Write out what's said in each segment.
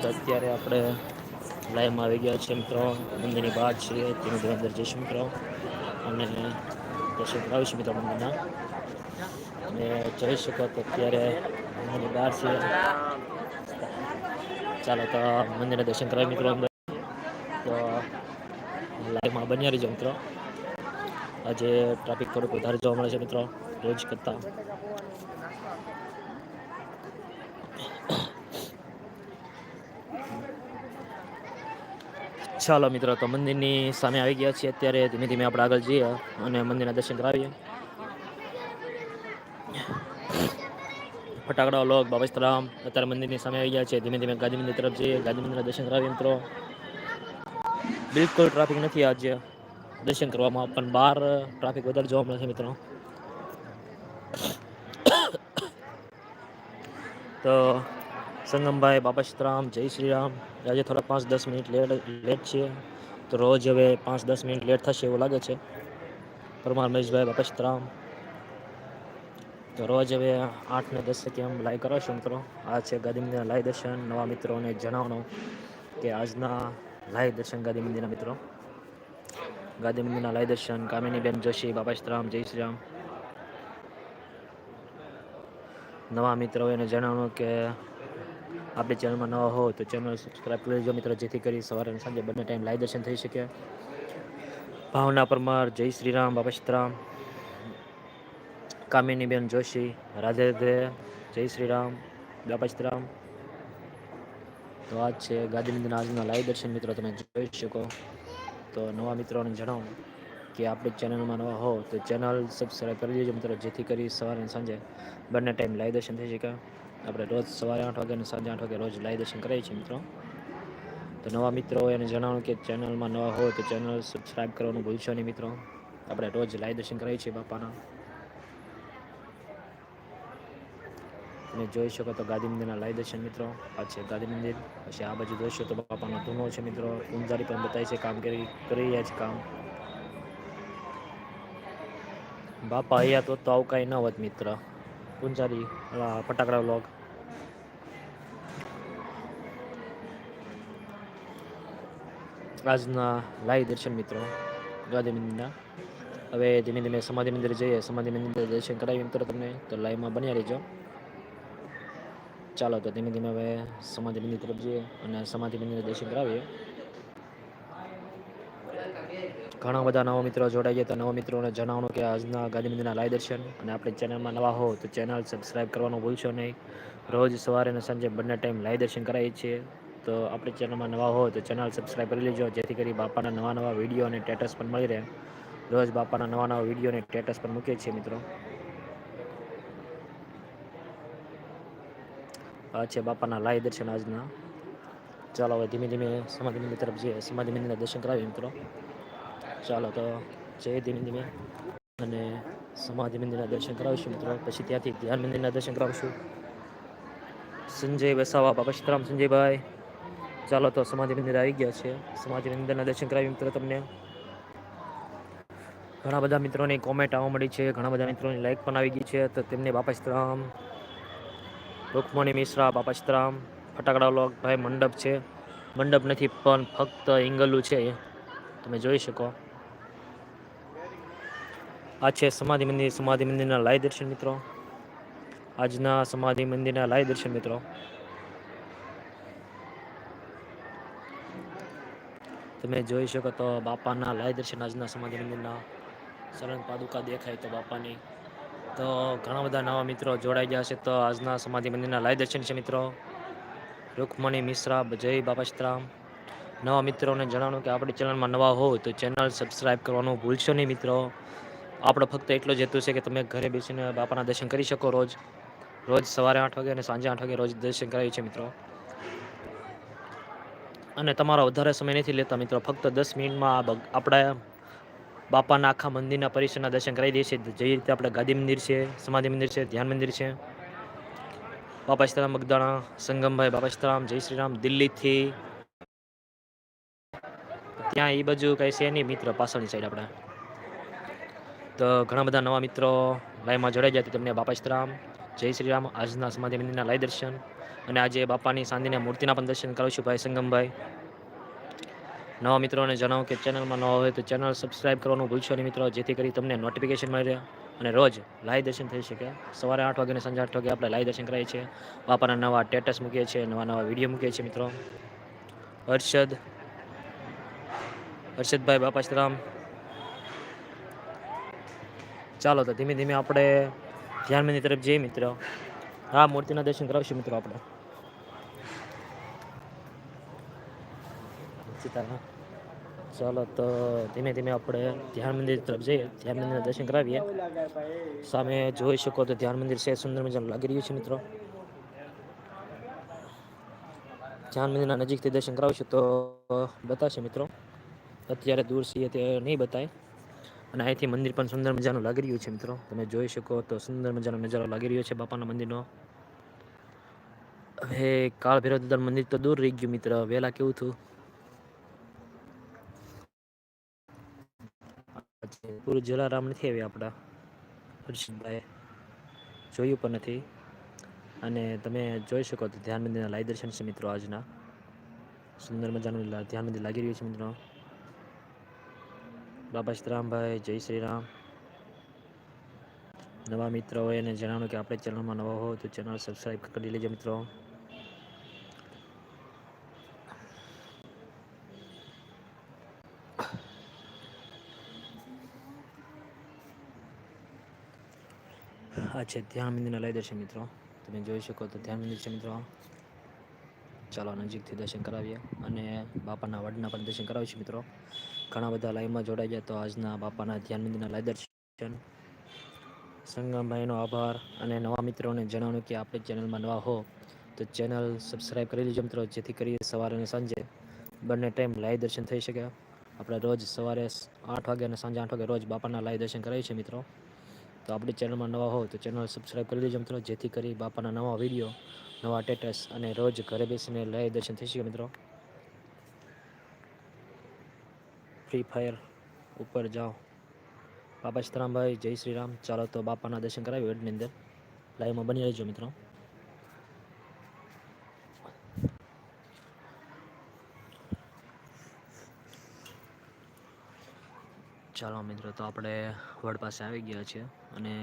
તો અત્યારે આપણે લાઈવમાં આવી ગયા છીએ મિત્રો. મંદિરની બહાર છીએ. તેની ધીમે અંદર જઈશું મિત્રો. અને દર્શન કરાવીશું મિત્રો મંદિરના. અને જોઈ શકો તો અત્યારે મંદિરની બહાર છીએ. ચાલો તો મંદિરના દર્શન કરાવી મિત્રો અંદર. તો લાઈવમાં બન્યા રહીજો મિત્રો. આજે ટ્રાફિક થોડુંક વધારે જોવા મળે છે મિત્રો. રોજ કરતાં. ચાલો મિત્રો, તો મંદિરની સામે આવી ગયા છીએ. અત્યારે ધીમે ધીમે આપણે આગળ જઈએ અને મંદિરના દર્શન કરાવીએ. ફટાકડા, લોક બાબસ્તરામ અત્યારે મંદિરની સામે આવી ગયા છે ધીમે ધીમે ગાંધી મંદિર તરફ જઈએ. ગાંધી મંદિરના દર્શન કરાવીએ મિત્રો. બિલકુલ ટ્રાફિક નથી આજે. દર્શન કરવામાં પણ બહાર ટ્રાફિક વધારે જોવા મળે છે મિત્રો. તો સંગમભાઈ બાપા સીતરામ જય શ્રી રામ. આજે થોડા પાંચ દસ મિનિટ લેટ લેટ છીએ. તો રોજ હવે પાંચ દસ મિનિટ લેટ થશે એવું લાગે છે. પરમાર મહેશભાઈ, બાપા સીતરામ તો રોજ હવે આઠ ને દસ કેમ લાઈવ છો મિત્રો? આ છે ગાંધી મંદિરના લાઈવ દર્શન. નવા મિત્રોને જણાવવાનું કે આજના લાઈવ દર્શન ગાંધી મંદિરના મિત્રો. ગાંધી મંદિરના લાઈવ દર્શન. કામિનીબેન જોશી, બાપા સીતરામ જય શ્રી રામ. નવા મિત્રો એને જણાવવાનું કે આપણી ચેનલમાં નવા હો તો ચેનલ સબસ્ક્રાઈબ કરી લેજો મિત્રો, જેથી કરી સવારે અને સાંજે બંને ટાઈમ લાઈવ દર્શન થઈ શકે. ભાવના પરમાર, જય શ્રી રામ, બાપા સીતરામ કામિનીબેન જોશી, રાધે રાધે, જય શ્રી રામ, બાપા સીતરામ તો આ છે ગાંધી મંદિરના આજના લાઈવ દર્શન મિત્રો, તમે જોઈ શકો. તો નવા મિત્રોને જણાવો કે આપણે ચેનલમાં નવા હો તો ચેનલ સબસ્ક્રાઈબ કરી દેજો મિત્રો, જેથી કરી સવારે અને સાંજે બંને ટાઈમ લાઈવ દર્શન થઈ શકે. આપણે રોજ સવારે આઠ વાગે અને સાંજે આઠ વાગે રોજ લાઈવ દર્શન કરાવીએ છીએ મિત્રો. તો નવા મિત્રો હોય એને જણાવું કે ચેનલમાં નવા હોય તો ચેનલ સબસ્ક્રાઈબ કરવાનું ભૂલશો નહીં મિત્રો. આપણે રોજ લાઈવ દર્શન કરીએ છીએ બાપાના. તમે જોઈ શકો તો ગાંધી મંદિરના લાઈવ દર્શન મિત્રો. આ છે ગાંધી મંદિર. પછી આ બાજુ જોઈશો તો બાપાનો ધૂનો છે મિત્રો. પૂંજારી પણ બતાવી છે કામ કરી કરી રહ્યા છે કામ. બાપા અહીંયા તો તો આવું કાંઈ ન હોત મિત્ર. પૂંજારી ફટાકડા વ્લોગ. આજના લાઈવ દર્શન મિત્રો. ગાંધી મંદિરના. હવે ધીમે ધીમે સમાધિ મંદિર જઈએ. સમાધિ મંદિર દર્શન કરાવી મિત્રો તમને. તો લાઈવમાં બન્યા રહેજો. ચાલો તો ધીમે ધીમે હવે સમાધિ મંદિર તરફ જઈએ અને સમાધિ મંદિર દર્શન કરાવીએ. ઘણા બધા નવા મિત્રો જોડાઈએ તો નવા મિત્રોને જણાવવાનું કે આજના ગાંધી મંદિરના લાઈવ દર્શન. અને આપણી ચેનલમાં નવા હો તો ચેનલ સબસ્ક્રાઈબ કરવાનું ભૂલશો નહીં. રોજ સવારે અને સાંજે બંને ટાઈમ લાઈવ દર્શન કરાવીએ છીએ. તો આપણી ચેનલમાં નવા હો તો ચેનલ સબસ્ક્રાઈબ કરી લેજો, જેથી કરી બાપાના નવા નવા વીડિયો અને સ્ટેટસ પણ મળી રહે. રોજ બાપાના નવા નવા વીડિયો અને સ્ટેટસ પણ મૂકીએ છીએ મિત્રો. આ છે બાપાના લાઈ દર્શન આજના. ચાલો હવે ધીમે ધીમે સમાધિ મંદિર તરફ જઈએ. સમાધિ મંદિરના દર્શન કરાવીએ મિત્રો. ચાલો તો જઈએ ધીમે ધીમે અને સમાધિ મંદિરના દર્શન કરાવીશું મિત્રો. પછી ત્યાંથી ધ્યાન મંદિરના દર્શન કરાવીશું. સંજય વસાવા બાપા સીતારામ, સંજયભાઈ. ચાલો તો સમાધિ મંદિર આવી ગયા છે. સમાધિ મંદિરના દર્શન કરાવી મિત્રો તમને. ઘણા બધા મિત્રોની કોમેન્ટ આવવા મળી છે. ઘણા બધા મિત્રોની લાઈક પણ આવી ગઈ છે. તો તેમને બાપાશ્રામ રૂકમણી મિશ્રા બાપાશ્રામ ફટાકડા લોક ભાઈ મંડપ છે. મંડપ નથી પણ ફક્ત ઇંગલું છે. તમે જોઈ શકો. આ છે સમાધિ મંદિર. સમાધિ મંદિરના લાઈવ દર્શન મિત્રો. આજના સમાધિ મંદિરના લાઈવ દર્શન મિત્રો. તમે જોઈ શકો તો બાપાના લય દર્શન આજના સમાધિ મંદિરના સરણ પાદુકા દેખાય તો બાપાની. તો ઘણા બધા નવા મિત્રો જોડાઈ ગયા છે તો આજના સમાધિ મંદિરના લય દર્શન છે મિત્રો. રૂકમણી મિશ્રા, જય બાપા સીતરામ નવા મિત્રોને જણાવવાનું કે આપણી ચેનલમાં નવા હો તો ચેનલ સબસ્ક્રાઈબ કરવાનું ભૂલશો નહીં મિત્રો. આપણો ફક્ત એટલો જ હેતુ છે કે તમે ઘરે બેસીને બાપાના દર્શન કરી શકો રોજ. રોજ સવારે આઠ વાગે અને સાંજે આઠ વાગે રોજ દર્શન કરાવીએ છીએ મિત્રો. અને તમારો વધારે સમય નથી લેતા મિત્રો. ફક્ત દસ મિનિટમાં આપણા બાપાના આખા મંદિરના પરિસરના દર્શન કરાવી દઈએ છીએ. જે રીતે આપણે ગાદી મંદિર છે, સમાધિ મંદિર છે, ધ્યાન મંદિર છે. બાપા સીતારામ મગદાણા સંગમભાઈ, બાપા સીતારામ જય શ્રી રામ, દિલ્હીથી. ત્યાં એ બાજુ કઈ છે નહીં મિત્ર, પાછળની સાઈડ આપણે. તો ઘણા બધા નવા મિત્રો લાઈવમાં જોડાઈ જાય તમને બાપા સીતારામ જય શ્રી રામ, આજના સમાધિ મંદિરના લાય દર્શન. અને આજે બાપાની સાંધીને મૂર્તિના પણ દર્શન કરાવશું ભાઈ સંગમભાઈ. નવા મિત્રોને જણાવો કે ચેનલમાં નવા હોય તો ચેનલ સબસ્ક્રાઈબ કરવાનું ભૂલશો નહીં મિત્રો. જેથી કરી તમને નોટિફિકેશન મળી રહે અને રોજ લાઈવ દર્શન થઈ શકે. સવારે આઠ વાગે અને સાંજે આઠ વાગે આપણે લાઈવ દર્શન કરાવીએ છીએ. બાપાના નવા સ્ટેટસ મૂકીએ છીએ, નવા નવા વીડિયો મૂકીએ છીએ મિત્રો. હર્ષદ, હર્ષદભાઈ બાપાશ્રામ. ચાલો તો ધીમે ધીમે આપણે ધ્યાનમંદિર તરફ જઈએ મિત્રો. હા, મૂર્તિના દર્શન કરાવશું મિત્રો આપણે. સીતારામ. ચાલો તો ધીમે ધીમે આપણે ધ્યાન મંદિર તરફ જઈએ. ધ્યાન મંદિરના દર્શન કરાવીએ. સામે જોઈ શકો તો ધ્યાન મંદિર છે, સુંદર મજાનું લાગી રહ્યું છે મિત્રો. ધ્યાન મંદિરના નજીકથી દર્શન કરાવશું તો બતાવશે મિત્રો. અત્યારે દૂર છીએ તે નહીં બતાય. અને અહીંથી મંદિર પણ સુંદર મજાનું લાગી રહ્યું છે મિત્રો. તમે જોઈ શકો તો સુંદર મજાનો નજારો લાગી રહ્યો છે બાપાના મંદિરનો. હવે કાળ ભૈરવ મંદિર તો દૂર રહી ગયું મિત્ર. વહેલા કેવું થયું? પૂરું જલારામ નથી આવ્યા આપણા હર્ષદભાઈ જોયું પણ નથી. અને તમે જોઈ શકો તો ધ્યાન મંદિરના લાઈ દર્શન છે મિત્રો આજના. સુંદર મજાનું ધ્યાન મંદિર લાગી રહ્યું છે મિત્રો. બાબા સીતરામભાઈ જય શ્રી રામ નવા મિત્રો હોય અને જણાવ્યું કે આપણે ચેનલમાં નવા હો તો ચેનલ સબસ્ક્રાઈબ કરી લેજો મિત્રો. આ છે ધ્યાન મંદિરના લઈ દર્શન મિત્રો. તમે જોઈ શકો તો ધ્યાન મંદિર છે મિત્રો. ચાલો નજીકથી દર્શન કરાવીએ અને બાપાના વડના પણ દર્શન કરાવીશું મિત્રો. ઘણા બધા લાઈવમાં જોડાઈ ગયા તો આજના બાપાના ધ્યાન મંદિરના લઈ દર્શન. સંગમભાઈનો આભાર અને નવા મિત્રોને જણાવ્યું કે આપણે ચેનલમાં નવા હો તો ચેનલ સબસ્ક્રાઈબ કરી લેજો મિત્રો, જેથી કરી સવારે અને સાંજે બંને ટાઈમ લાઈવ દર્શન થઈ શકે. આપણે રોજ સવારે આઠ વાગે અને સાંજે આઠ વાગે રોજ બાપાના લાઈવ દર્શન કરાવીએ છીએ મિત્રો. તો આપણી ચેનલમાં નવા હો તો ચેનલ સબસ્ક્રાઈબ કરી લેજો મિત્રો, જેથી કરી બાપાના નવા વીડિયો નવા ટેટસ અને રોજ ઘરે બેસીને લાઈવ દર્શન થઈ શકે મિત્રો. ફ્રી ફાયર ઉપર જાઓ. બાપા સીતારામભાઈ જય શ્રી રામ. ચાલો તો બાપાના દર્શન કરાવી વેડની અંદર. લાઈવમાં બની રહેજો મિત્રો. ચાલો મિત્રો, તો આપણે વડ પાસે આવી ગયા છે અને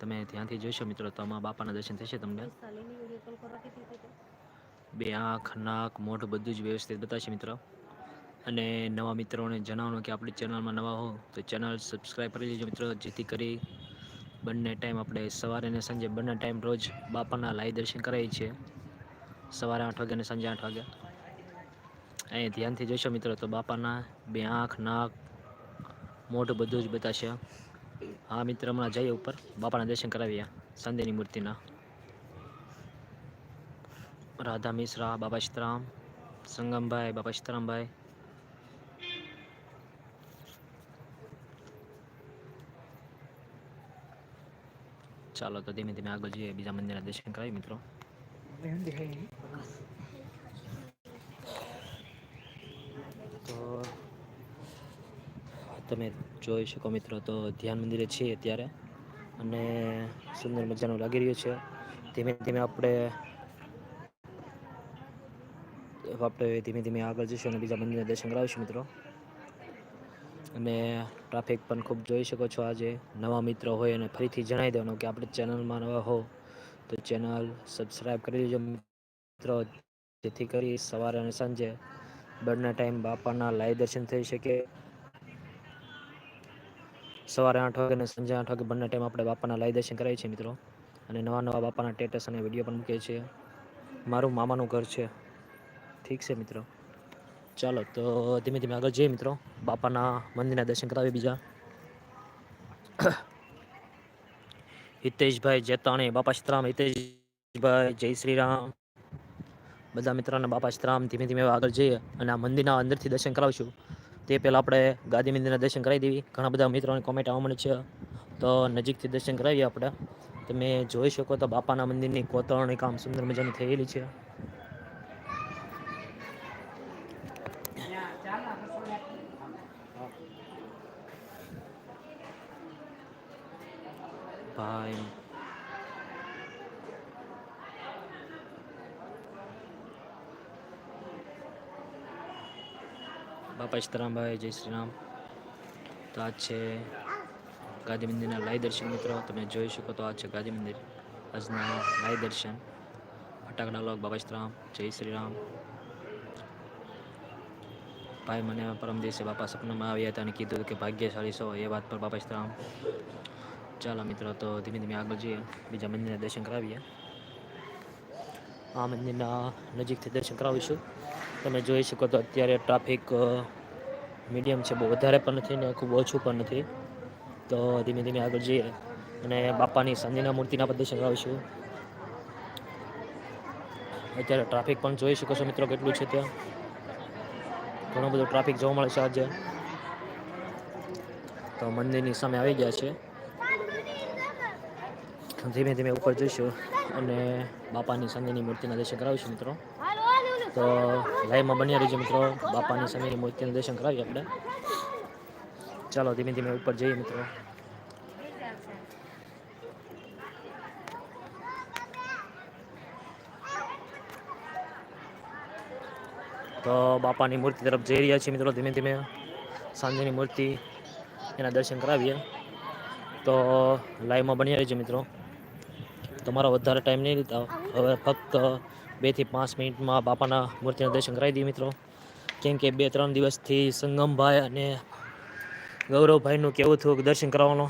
તમે ત્યાંથી જોઈશો મિત્રો, તો આમાં બાપાના દર્શન થશે તમને. બે આંખ, નાક, મોઢું બધું જ વ્યવસ્થિત બતાવશે મિત્રો. અને નવા મિત્રોને જણાવવાનું કે આપણી ચેનલમાં નવા હો, તો ચેનલ સબસ્ક્રાઈબ કરી લેજો મિત્રો, જેથી કરી બંને ટાઈમ આપણે સવારે અને સાંજે બંને ટાઈમ રોજ બાપાના લાઈવ દર્શન કરાવીએ છીએ. સવારે આઠ વાગે અને સાંજે આઠ વાગે અહીં ધ્યાનથી જોઈશો મિત્રો, તો બાપાના બે આંખ, નાક મોઢું બધું જ બતાવશે હા, મિત્ર, હમણાં જઈએ ઉપર. બાપાના દર્શન કરાવીએ. સંદેની મૂર્તિના. રાધા મિશ્રા, બાબા સીતારામ સંગમભાઈ, બાબા સીતારામભાઈ ચાલો, તો ધીમે ધીમે આગળ જઈએ, બીજા મંદિરના દર્શન કરાવી મિત્રો. તો તમે જોઈ શકો મિત્રો તો ધ્યાન મંદિરે છીએ અત્યારે. અને સુંદર મજાનું લાગી રહ્યું છે. ધીમે ધીમે આપણે આપણે ધીમે ધીમે આગળ જઈશું અને બીજા મંદિરના દર્શન કરાવીશું મિત્રો. અને ટ્રાફિક પણ ખૂબ જોઈ શકો છો આજે. નવા મિત્રો હોય અને ફરીથી જણાવી દેવાનું કે આપણે ચેનલમાં નવા હો તો ચેનલ સબસ્ક્રાઈબ કરી દેજો મિત્રો. જેથી કરી સવારે અને સાંજે બંને ટાઈમ બાપાના લાઈવ દર્શન થઈ શકે. સવારે આઠ વાગે અને સાંજે આઠ વાગે બંને ટાઈમ આપણે બાપાના લાઈ દર્શન કરાવીએ છીએ મિત્રો. અને નવા નવા બાપાના ટેટસ અને વીડિયો પણ મૂકીએ છીએ. મારું મામાનું ઘર છે. ઠીક છે મિત્રો. ચાલો તો ધીમે ધીમે આગળ જઈએ મિત્રો. બાપાના મંદિરના દર્શન કરાવીએ બીજા. હિતેશભાઈ જેતાણી, બાપા સીતરામ હિતેશભાઈ, જય શ્રી રામ બધા મિત્રોને બાપા શ્રામ ધીમે ધીમે આગળ જઈએ અને આ મંદિરના અંદરથી દર્શન કરાવશું. તે પહેલાં આપણે ગાદી મંદિરના દર્શન કરાવી દેવી. ઘણા બધા મિત્રોની કોમેન્ટ આવવા મળે છે. તો નજીકથી દર્શન કરાવીએ આપણે. તમે જોઈ શકો તો બાપાના મંદિરની કોતરણી કામ સુંદર મજાની થયેલી છે. ભાઈ બાપા સીતારામભાઈ જય શ્રી રામ તો આ છે ગાંધી મંદિરના લાઈ દર્શન મિત્રો, તમે જોઈ શકો તો આ છે ગાંધી મંદિર. આજના લાઈ દર્શન. ફટાકડા લોક બાબા સીતારામ જય શ્રી રામ. ભાઈ મને પરમ દિવસે બાપા સપનામાં આવ્યા હતા અને કીધું કે ભાગ્યશાળી છો, એ વાત પર બાપા સીતારામ ચાલો મિત્રો, તો ધીમે ધીમે આગળ જઈએ, બીજા મંદિરના દર્શન કરાવીએ. આ મંદિરના નજીકથી દર્શન કરાવીશું. તમે જોઈ શકો તો અત્યારે ટ્રાફિક મીડિયમ છે, બહુ વધારે પણ નથી ને ખૂબ ઓછું પણ નથી. તો ધીમે ધીમે આગળ જઈએ. અને બાપાની સાંજના મૂર્તિના પણ દર્શન કરાવીશું. અત્યારે ટ્રાફિક પણ જોઈ શકો છો મિત્રો કેટલું છે ત્યાં. ઘણો બધો ટ્રાફિક જોવા મળે છે આજે. તો મંદિરની સામે આવી ગયા છે. ધીમે ધીમે ઉપર જઈશું અને બાપાની સાંજની મૂર્તિના દર્શન કરાવીશું મિત્રો. તો લાઈવમાં બન્યા રહીજો મિત્રો. બાપાની સમયની મૂર્તિનું દર્શન કરાવીએ આપણે. ચાલો, ધીમે ધીમે ઉપર જઈએ મિત્રો. તો બાપાની મૂર્તિ તરફ જઈ રહ્યા છીએ મિત્રો ધીમે ધીમે. સાંજની મૂર્તિ એના દર્શન કરાવીએ. તો લાઈવમાં બન્યા રહીજો મિત્રો. તમારો વધારે ટાઈમ નહીં લીધા હવે ફક્ત બેથી પાંચ મિનિટમાં બાપાના મૂર્તિના દર્શન કરાવી દઈએ મિત્રો. કેમ કે બે ત્રણ દિવસથી સંગમભાઈ અને ગૌરવભાઈનું કેવું થયું કે દર્શન કરાવવાનો?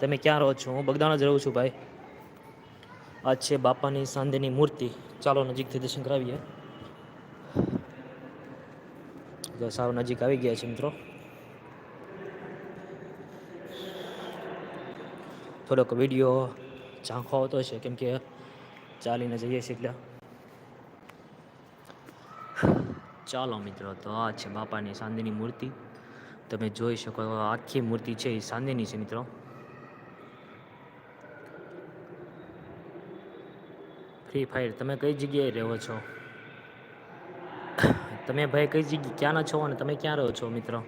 તમે ક્યાં રહો છો? હું બગદાણા જ રહું છું ભાઈ. આ છે બાપાની સાંધેની મૂર્તિ. ચાલો નજીકથી દર્શન કરાવીએ. તો સાવ નજીક આવી ગયા છે મિત્રો. થોડોક વીડિયો ઝાંખો આવતો છે કેમ કે ચાલીને જઈએ છીએ એટલે. ચાલો મિત્રો, તો આ છે બાપાની સાંદીની મૂર્તિ. તમે જોઈ શકો આખી મૂર્તિ છે, એ સાંદીની છે મિત્રો. ફ્રી ફાયર તમે કઈ જગ્યાએ રહો છો? તમે ભાઈ કઈ જગ્યા, ક્યાંના છો અને તમે ક્યાં રહો છો મિત્રો?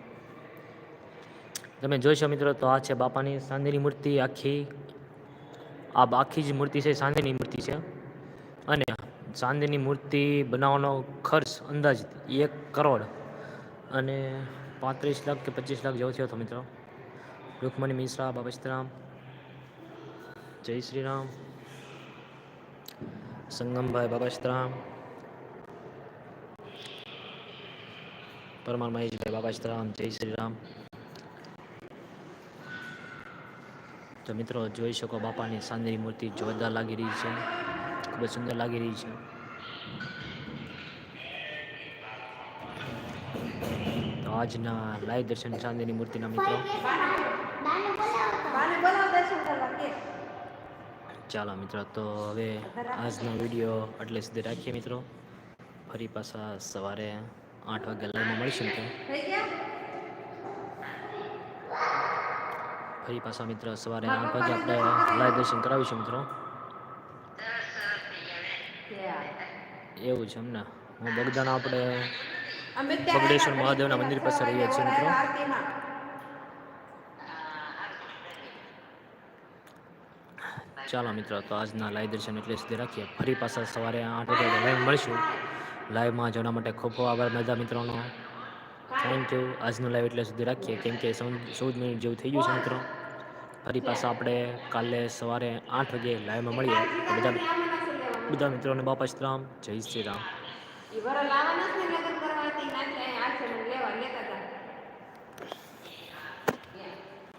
તમે જોઈશો મિત્રો, તો આ છે બાપાની સાંદીની મૂર્તિ, આખી, આ આખી જ મૂર્તિ છે, સાંદીની મૂર્તિ છે. અને ચાંદીની મૂર્તિ બનાવવાનો ખર્ચ અંદાજ એક કરોડ અને પાંત્રીસ લાખ કે પચીસ લાખ જેવો થયો હતો મિત્રો. રૂકમણી મિશ્રા બાબા સીતારામ જય શ્રી રામ સંગમભાઈ બાબા સીતારામ પરમાર મહેશભાઈ બાબા સીતારામ જય શ્રી રામ તો મિત્રો જોઈ શકો બાપાની સાંદરી મૂર્તિ જોરદાર લાગી રહી છે. ખૂબ જ સુંદર લાગી રહી છે. તો આજના લાઈવ દર્શન ચાંદીની મૂર્તિના મિત્રો. ચાલો મિત્રો તો હવે આજનો વીડિયો એટલે સુધી રાખીએ મિત્રો. ફરી પાછા સવારે આઠ વાગે લાઈવમાં મળીશું મિત્રો. ફરી પાછા મિત્રો સવારે આઠ વાગે આપણે લાઈવ દર્શન કરાવીશું મિત્રો. એવું છે એમને હું બગદાણા આપણે બગડેશ્વર મહાદેવના મંદિર પાસે રહીએ છીએ મિત્રો. ચાલો મિત્રો તો આજના લાઈવ દર્શન એટલે સુધી રાખીએ. ફરી પાછા સવારે આઠ વાગે લાઈવ મળીશું. લાઈવમાં જોવા માટે ખૂબ ખૂબ આભાર બધા મિત્રોનો. થેન્ક યુ આજનું લાઈવ એટલે સુધી રાખીએ. કેમ કે ચૌદ મિનિટ જેવું થઈ ગયું છે મિત્રો. ફરી પાછા આપણે કાલે સવારે આઠ વાગે લાઈવમાં મળીએ. બધા બધા મિત્રોને બાપા શ્રીરામ જય શ્રી રામ.